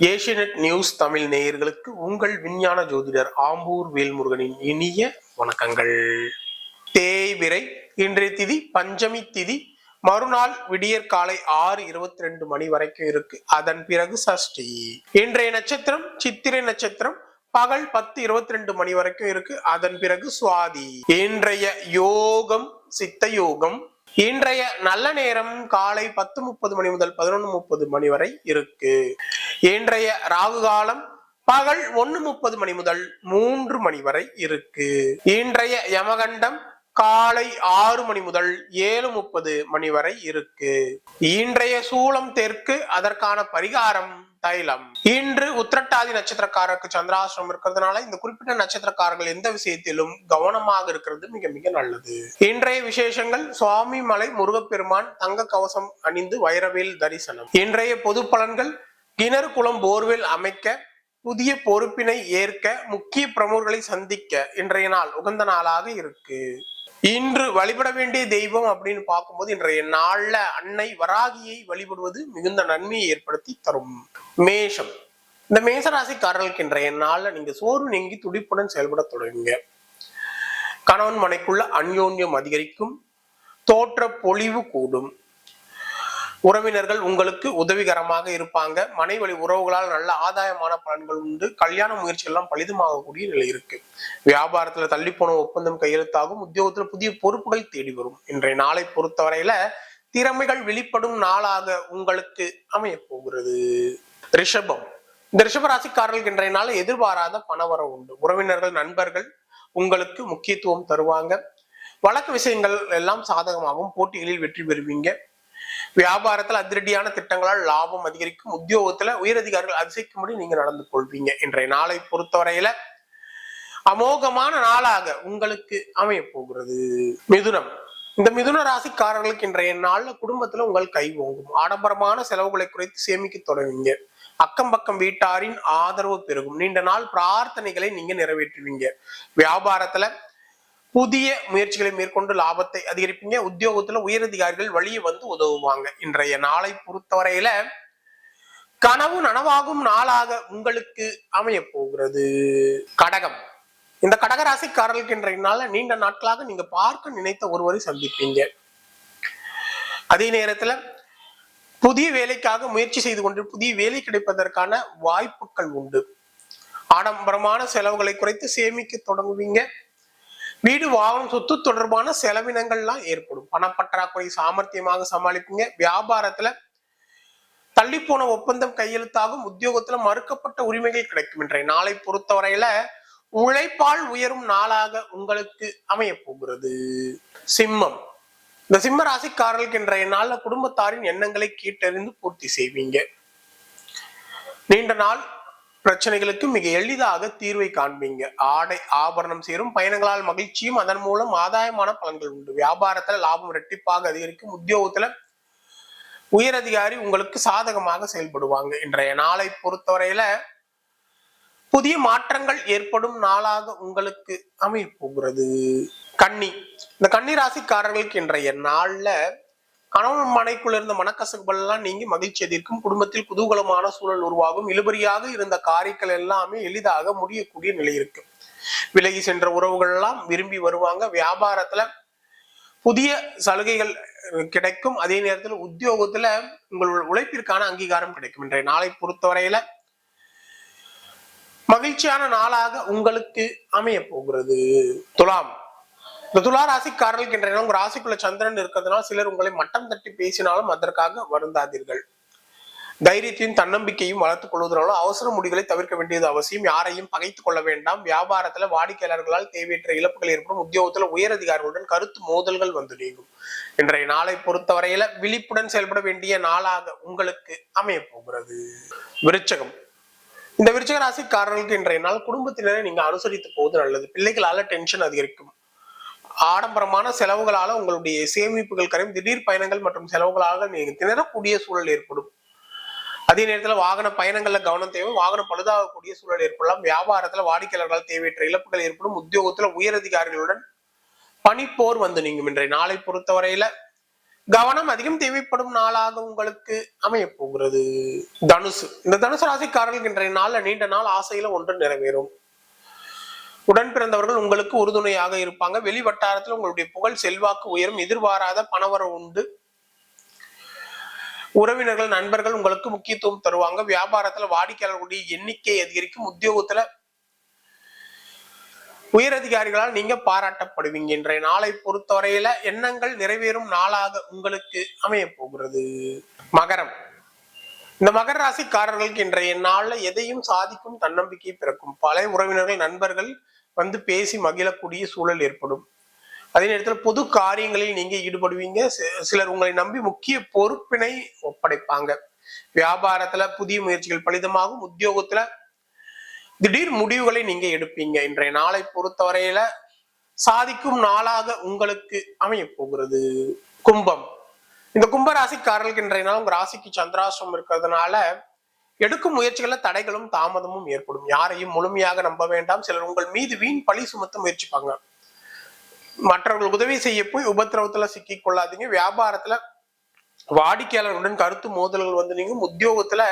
Asianet news Tamil நேயர்களுக்கு உங்கள் விஞ்ஞான ஜோதிடர் ஆம்பூர் வேல்முருகனின் இனிய வணக்கங்கள். தேய்விரை இன்றைய திதி பஞ்சமி திதி மறுநாள் விடியற் காலை ஆறு இருபத்தி ரெண்டு மணி வரைக்கும் இருக்கு. அதன் பிறகு சஷ்டி. இன்றைய நட்சத்திரம் சித்திரை நட்சத்திரம் பகல் பத்து இருபத்தி ரெண்டு மணி வரைக்கும் இருக்கு. அதன் பிறகு சுவாதி. இன்றைய யோகம் சித்த யோகம் இன்றைய நல்ல நேரம் காலை பத்து முப்பது மணி முதல் பதினொன்று முப்பது மணி வரை இருக்கு. இன்றைய ராகு காலம் பகல் ஒன்னு முப்பது மணி முதல் மூன்று மணி வரை இருக்கு. இன்றைய யமகண்டம் காலை ஆறு மணி முதல் ஏழு முப்பது மணி வரை இருக்கு. இன்றைய சூளம் தெற்கு அதற்கான பரிகாரம் தைலம். இன்று உத்திரட்டாதி நட்சத்திரக்காரருக்கு சந்திராசிரம் இருக்கிறதுனால இந்த குறிப்பிட்ட நட்சத்திரக்காரர்கள் எந்த விஷயத்திலும் கவனமாக இருக்கிறது மிக மிக நல்லது. இன்றைய விசேஷங்கள் சுவாமி மலை முருகப்பெருமான் தங்க கவசம் அணிந்து வைரவேல் தரிசனம். இன்றைய பொது பலன்கள் கிணறு குளம் போர்வெல் அமைக்க புதிய பொறுப்பினை ஏற்க முக்கிய பிரமுகர்களை சந்திக்க இன்றைய நாள் உகந்த நாளாக இருக்கு. இன்று வழிபட வேண்டிய தெய்வம் அப்படின்னு பார்க்கும்போது இன்றைய நாள்ல அன்னை வராகியை வழிபடுவது மிகுந்த நன்மையை ஏற்படுத்தி தரும். மேஷம். இந்த மேசராசிக்காரர்களுக்கு இன்றைய நாள்ல நீங்க சோர்வு நீங்கி துடிப்புடன் செயல்பட தொடங்குங்க. கணவன் மனைக்குள்ள அந்யோன்யம் அதிகரிக்கும். தோற்ற பொலிவு கூடும். உறவினர்கள் உங்களுக்கு உதவிகரமாக இருப்பாங்க. மனைவழி உறவுகளால் நல்ல ஆதாயமான பலன்கள் உண்டு. கல்யாண முயற்சி எல்லாம் பலிதமாகக்கூடிய நிலை இருக்கு. வியாபாரத்துல தள்ளி போன ஒப்பந்தம் கையெழுத்தாகும். உத்தியோகத்துல புதிய பொறுப்புகள் தேடி வரும். இன்றைய நாளை பொறுத்தவரையில திறமைகள் வெளிப்படும் நாளாக உங்களுக்கு அமைய போகிறது. ரிஷபம். இந்த ரிஷபராசிக்காரர்களுக்கு இன்றைய நாள் எதிர்பாராத பணவரம் உண்டு. உறவினர்கள் நண்பர்கள் உங்களுக்கு முக்கியத்துவம் தருவாங்க. வழக்கு விஷயங்கள் எல்லாம் சாதகமாகவும் போட்டிகளில் வெற்றி பெறுவீங்க. வியாபாரத்துல அதிரடியான திட்டங்களால் லாபம் அதிகரிக்கும். உத்தியோகத்துல உயரதிகாரிகள் அதிசயிக்கும்படி நீங்க நடந்து கொள்வீங்க. இன்றைய நாளை பொறுத்தவரையில அமோகமான நாளாக உங்களுக்கு அமைய போகிறது. மிதுனம். இந்த மிதுன ராசிக்காரர்களுக்கு இன்றைய நாள்ல குடும்பத்துல உங்கள் கை ஓங்கும். ஆடம்பரமான செலவுகளை குறைத்து சேமிக்க தொடங்குவீங்க. அக்கம் பக்கம் வீட்டாரின் ஆதரவு பெருகும். நீண்ட நாள் பிரார்த்தனைகளை நீங்க நிறைவேற்றுவீங்க. வியாபாரத்துல புதிய முயற்சிகளை மேற்கொண்டு லாபத்தை அதிகரிப்பீங்க. உத்தியோகத்துல உயரதிகாரிகள் வழியே வந்து உதவுவாங்க. இன்றைய நாளை பொறுத்தவரையில கனவு நனவாகும் நாளாக உங்களுக்கு அமைய போகிறது. கடகம். இந்த கடகராசிக்காரர்களுக்கு இன்றைய நாள நீண்ட நாட்களாக நீங்க பார்க்க நினைத்த ஒருவரை சந்திப்பீங்க. அதே நேரத்துல புதிய வேலைக்காக முயற்சி செய்து கொண்டு புதிய வேலை கிடைப்பதற்கான வாய்ப்புகள் உண்டு. ஆடம்பரமான செலவுகளை குறைத்து சேமிக்க தொடங்குவீங்க. வீடு வாகனம் சொத்து தொடர்பான செலவினங்கள்லாம் ஏற்படும். பணப்பற்றாக்குறை சாமர்த்தியமாக சமாளிப்பீங்க. வியாபாரத்துல தள்ளி போன ஒப்பந்தம் கையெழுத்தாகும். உத்தியோகத்துல மறுக்கப்பட்ட உரிமைகள் கிடைக்கும் இன்றைய நாளை பொறுத்தவரையில உழைப்பால் உயரும் நாளாக உங்களுக்கு அமைய போகிறது. சிம்மம். இந்த சிம்ம ராசிக்காரர்களுக்கு இன்றைய நாள்ல குடும்பத்தாரின் எண்ணங்களை கேட்டறிந்து பூர்த்தி செய்வீங்க. நீண்ட நாள் பிரச்சனைகளுக்கு மிக எளிதாக தீர்வை காண்பீங்க. ஆடை ஆபரணம் சேரும் பயணங்களால் மகிழ்ச்சியும் அதன் மூலம் ஆதாயமான பலன்கள் உண்டு. வியாபாரத்துல லாபம் இரட்டிப்பாக அதிகரிக்கும். உத்தியோகத்துல உயரதிகாரி உங்களுக்கு சாதகமாக செயல்படுவாங்க. இன்றைய நாளை பொறுத்தவரையில புதிய மாற்றங்கள் ஏற்படும் நாளாக உங்களுக்கு அமைய போகிறது. கன்னி. இந்த கன்னி ராசிக்காரர்களுக்கு இன்றைய நாள்ல கணவன் மனைக்குள்ள இருந்த மனக்கசப்புகள் எல்லாம் நீங்கி மகிழ்ச்சி அதிர்க்கும் குடும்பத்தில் குதூகலமான சூழல் உருவாகும். இழுபறியாக இருந்த காரியங்கள் எல்லாமே எளிதாக முடியக்கூடிய நிலை இருக்கு. விலகி சென்ற உறவுகள் எல்லாம் விரும்பி வருவாங்க. வியாபாரத்துல புதிய சலுகைகள் கிடைக்கும். அதே நேரத்தில் உத்தியோகத்துல உங்களுடைய உழைப்பிற்கான அங்கீகாரம் கிடைக்கும். இன்றைய நாளை பொறுத்தவரையில மகிழ்ச்சியான நாளாக உங்களுக்கு அமைய போகிறது. துலாம். இந்த துலா ராசிக்காரர்களுக்கு உங்க ராசிக்குள்ள சந்திரன் இருக்கிறதுனால சிலர் உங்களை மட்டம் தட்டி பேசினாலும் அதற்காக வருந்தாதீர்கள். தைரியத்தையும் தன்னம்பிக்கையும் வளர்த்துக் கொள்வதனாலும் அவசர முடிவுகளை தவிர்க்க வேண்டியது அவசியம். யாரையும் பகைத்துக் கொள்ள வேண்டாம். வியாபாரத்துல வாடிக்கையாளர்களால் தேவையற்ற இழப்புகள் ஏற்படும். உத்தியோகத்துல உயரதிகாரிகளுடன் கருத்து மோதல்கள் வந்து நீங்கும். இன்றைய நாளை பொறுத்தவரையில விழிப்புடன் செயல்பட வேண்டிய நாளாக உங்களுக்கு அமைய போகிறது. விருச்சகம். இந்த விருச்சக ராசிக்காரர்களுக்கு இன்றைய நாள் குடும்பத்தினரை நீங்க அனுசரித்து போவது நல்லது. பிள்ளைகளால டென்ஷன் அதிகரிக்கும். ஆடம்பரமான செலவுகளால உங்களுடைய சேமிப்புகள் கரையும் திடீர் பயணங்கள் மற்றும் செலவுகளாக நீங்க திணறக்கூடிய சூழல் ஏற்படும். அதே நேரத்தில் வாகன பயணங்கள்ல கவனம் தேவை. வாகனம் பழுதாகக்கூடிய சூழல் ஏற்படலாம். வியாபாரத்துல வாடிக்கையாளர்களால் தேவையற்ற இழப்புகள் ஏற்படும். உத்தியோகத்துல உயரதிகாரிகளுடன் பனிப்போர் வந்து நீங்கும். இன்றைய நாளை பொறுத்தவரையில கவனம் அதிகம் தேவைப்படும் நாளாக உங்களுக்கு அமைய போகிறது. தனுசு. இந்த தனுசு ராசிக்காரர்களுக்கு இன்றைய நாள்ல நீண்ட நாள் ஆசையில ஒன்று நிறைவேறும். உடன் பிறந்தவர்கள் உங்களுக்கு உறுதுணையாக இருப்பாங்க. வெளி வட்டாரத்தில் உங்களுடைய புகழ் செல்வாக்கு உயரும் எதிர்பாராத பணவரம் உண்டு. உறவினர்கள் நண்பர்கள் உங்களுக்கு முக்கியத்துவம் தருவாங்க. வியாபாரத்துல வாடிக்கையாளர்களுடைய எண்ணிக்கை அதிகரிக்கும். உத்தியோகத்துல உயரதிகாரிகளால் நீங்க பாராட்டப்படுவீங்க. இன்றைய நாளை பொறுத்தவரையில எண்ணங்கள் நிறைவேறும் நாளாக உங்களுக்கு அமைய போகிறது. மகரம். இந்த மகர ராசிக்காரர்களுக்கு இன்றைய நாள்ல எதையும் சாதிக்கும் தன்னம்பிக்கை பிறக்கும். பழைய உறவினர்கள் நண்பர்கள் வந்து பேசி மகிழக்கூடிய சூழல் ஏற்படும். அதே நேரத்தில் பொது காரியங்களில் நீங்க ஈடுபடுவீங்க. சிலர் உங்களை நம்பி முக்கிய பொறுப்பினை ஒப்படைப்பாங்க. வியாபாரத்துல புதிய முயற்சிகள் பலிதமாகும். உத்தியோகத்துல திடீர் முடிவுகளை நீங்க எடுப்பீங்க. இன்றைய நாளை பொறுத்தவரையில சாதிக்கும் நாளாக உங்களுக்கு அமைய போகிறது. கும்பம். இந்த கும்ப ராசிக்காரர்களுக்கு இன்றைய நாள் உங்க ராசிக்கு சந்திராசிரம் இருக்கிறதுனால எடுக்கும் முயற்சிகளில் தடைகளும் தாமதமும் ஏற்படும். யாரையும் முழுமையாக நம்ப வேண்டாம். சிலர் உங்கள் மீது வீண் பழி சுமத்த முயற்சிப்பாங்க. மற்றவர்கள் உதவி செய்ய போய் உபத்திரவத்துல சிக்கிக் கொள்ளாதீங்க. வியாபாரத்துல வாடிக்கையாளர்களுடன் கருத்து மோதல்கள் வந்து நீங்க உத்தியோகத்துல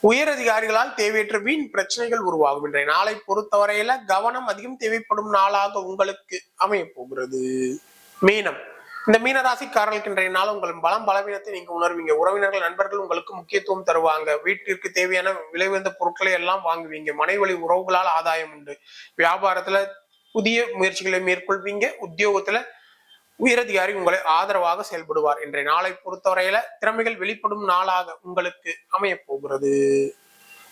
உயர் அதிகாரிகளால் தேவையற்ற வீண் பிரச்சனைகள் உருவாகும். இன்றைய நாளை பொறுத்தவரையில கவனம் அதிகம் தேவைப்படும் நாளாக உங்களுக்கு அமைய போகிறது. மீனம். இந்த மீனராசிக்காரர்களுக்கு இன்றைய நாள் உங்கள் பலம் பலவீனத்தை நீங்க உணர்வீங்க. உறவினர்கள் நண்பர்கள் உங்களுக்கு முக்கியத்துவம் தருவாங்க. வீட்டிற்கு தேவையான விலை உயர்ந்த பொருட்களை எல்லாம் வாங்குவீங்க. மனைவழி உறவுகளால் ஆதாயம் உண்டு. வியாபாரத்துல புதிய முயற்சிகளை மேற்கொள்வீங்க. உத்தியோகத்துல உயரதிகாரி உங்களை ஆதரவாக செயல்படுவார். இன்றைய நாளை பொறுத்தவரையில திறமைகள் வெளிப்படும் நாளாக உங்களுக்கு அமைய போகிறது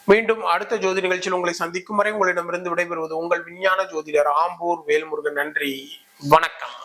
மீண்டும் அடுத்த ஜோதி நிகழ்ச்சியில் உங்களை சந்திக்கும் வரை உங்களிடமிருந்து விடைபெறுவது உங்கள் விஞ்ஞான ஜோதிடர் ஆம்பூர் வேல்முருகன். நன்றி. வணக்கம்.